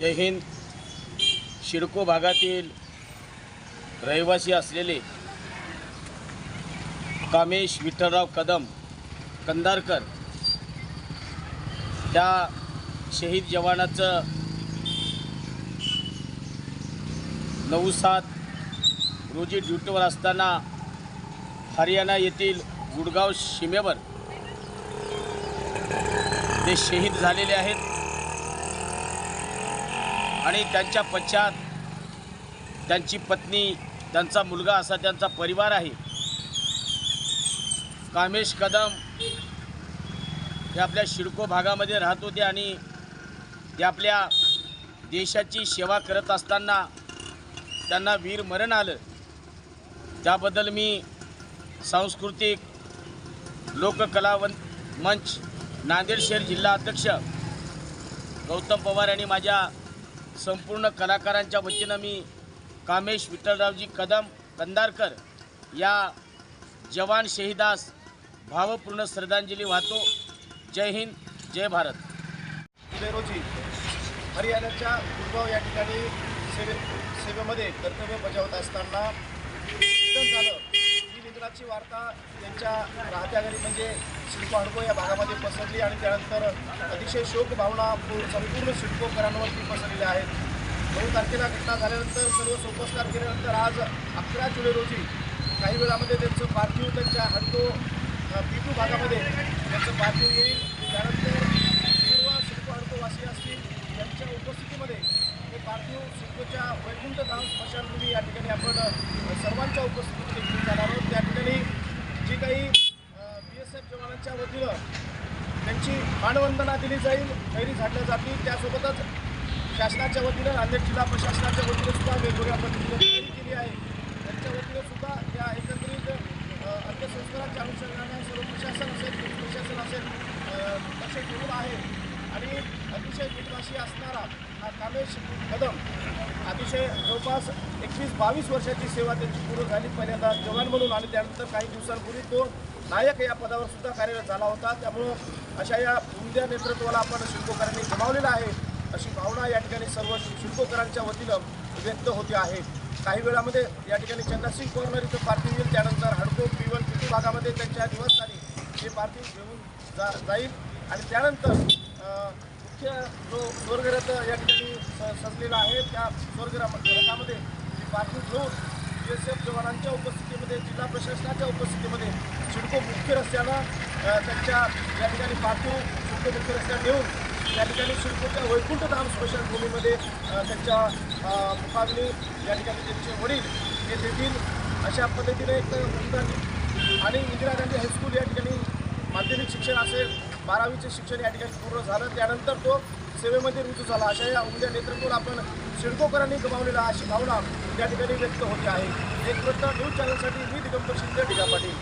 जय हिंद. शिडको भागातील रहिवासी असलेले कामेश विठ्ठलराव कदम कंदारकर त्या शहीद जवानाचं नऊ सात रोजी ड्युटीवर असताना हरियाणा येथील गुडगाव सीमेवर ते शहीद झालेले आहेत. आणि त्यांच्या पश्चात त्यांची पत्नी त्यांचा मुलगा असा त्यांचा परिवार आहे. कामेश कदम हे आपल्या शिडको भागामध्ये राहत होते आणि ते आपल्या देशाची सेवा करत असताना त्यांना वीर मरण आलं. त्याबद्दल मी सांस्कृतिक लोककलावंत मंच नांदेड शहर जिल्हा अध्यक्ष गौतम पवार यांनी माझ्या संपूर्ण कलाकारांच्या वतीनं मी कामेश विठ्ठलरावजी कदम कंदारकर या जवान शहीदास भावपूर्ण श्रद्धांजली वाहतो. जय हिंद जय भारत. रोजी हरियाणाच्या गुरगाव या ठिकाणी सेवे सेवेमध्ये कर्तव्य बजावत असताना झालं. ही वार्ता त्यांच्या राहत्या घरी म्हणजे शिल्प अडको या भागामध्ये पसरली आणि त्यानंतर अतिशय शोक भावना संपूर्ण शिल्पकरांवरती पसरलेल्या आहेत. नऊ तारखेला घटना झाल्यानंतर सर्व सोपस्कार केल्यानंतर आज अकरा जुलै रोजी काही वेळामध्ये त्यांचं पार्थिव त्यांच्या हडको पिटू भागामध्ये त्यांचं पार्थिव येईल. त्यानंतर सर्व शिल्प हडकोवासी असतील यांच्या उपस्थितीमध्ये हे पार्थिव शिल्पच्या वैकुंठ धाम स्मशानभूमी या ठिकाणी आपण सर्वांच्या उपस्थितीमध्ये घेऊन जाणार आहोत. त्या ठिकाणी जी काही बी एस एफ जवानांच्या वतीनं त्यांची मानवंदना दिली जाईल खैरी झाडल्या जातील. त्यासोबतच शासनाच्या वतीनं नांदेड जिल्हा प्रशासनाच्या वतीनं सुद्धा वेगवेगळ्या पद्धतीने तयारी केली आहे. त्यांच्या वतीनं सुद्धा या एकत्रित अंत्यसंस्काराच्या अनुषंगाने सर्व प्रशासन असेल पोलीस प्रशासन असेल लक्ष ठेवून आहे आणि अतिशय विश्वासी असणारा हा कामेश कदम अतिशय जवळपास एकवीस बावीस वर्षाची सेवा त्यांची पूर्ण झाली. पहिल्यांदा जवान म्हणून आणि त्यानंतर काही दिवसांपूर्वी तो नायक या पदावर सुद्धा कार्यरत झाला होता. त्यामुळं अशा या उमद्या नेतृत्वाला आपण शिल्पकारांनी गमावलेलं आहे अशी भावना या ठिकाणी सर्व शिल्पकारांच्या वतीनं व्यक्त होते आहे. काही वेळामध्ये या ठिकाणी चंद्रसिंग कॉर्नर इथं पार्थिव येईल. त्यानंतर हडको पिवण पिटू भागामध्ये त्यांच्या निवासस्थानी हे पार्थिव घेऊन जा जाईल. आणि त्यानंतर मुख्य जो स्वर्गरथ या ठिकाणी स- सजलेला आहे त्या स्वर्गरथामध्ये हे पार्थिव बी एस एफ जवानांच्या उपस्थितीमध्ये जिल्हा प्रशासनाच्या उपस्थितीमध्ये सिडको मुख्य रस्त्यानं त्यांच्या या ठिकाणी पार्थिव सिडको मुख्य रस्त्यावर नेऊन त्या ठिकाणी सिडकोच्या वैकुंठधाम स्मशानभूमीमध्ये भूमीमध्ये त्यांच्या अ, मुखाग्नी या ठिकाणी त्यांचे वडील हे देतील. अशा पद्धतीने एक मुद्दा आणि इंदिरा गांधी हायस्कूल या ठिकाणी माध्यमिक शिक्षण असेल बारावीचे शिक्षण या ठिकाणी पूर्ण झालं. त्यानंतर तो सेवेमध्ये रुजू झाला. अशा या उमद्या नेतृत्वाला आपण शिडकोकरांनी गमावलेला अशी भावना त्या ठिकाणी व्यक्त होते आहे. एक वृत्त न्यूज चॅनलसाठी मी दिगंबर शिंदे ढिगा पाटील.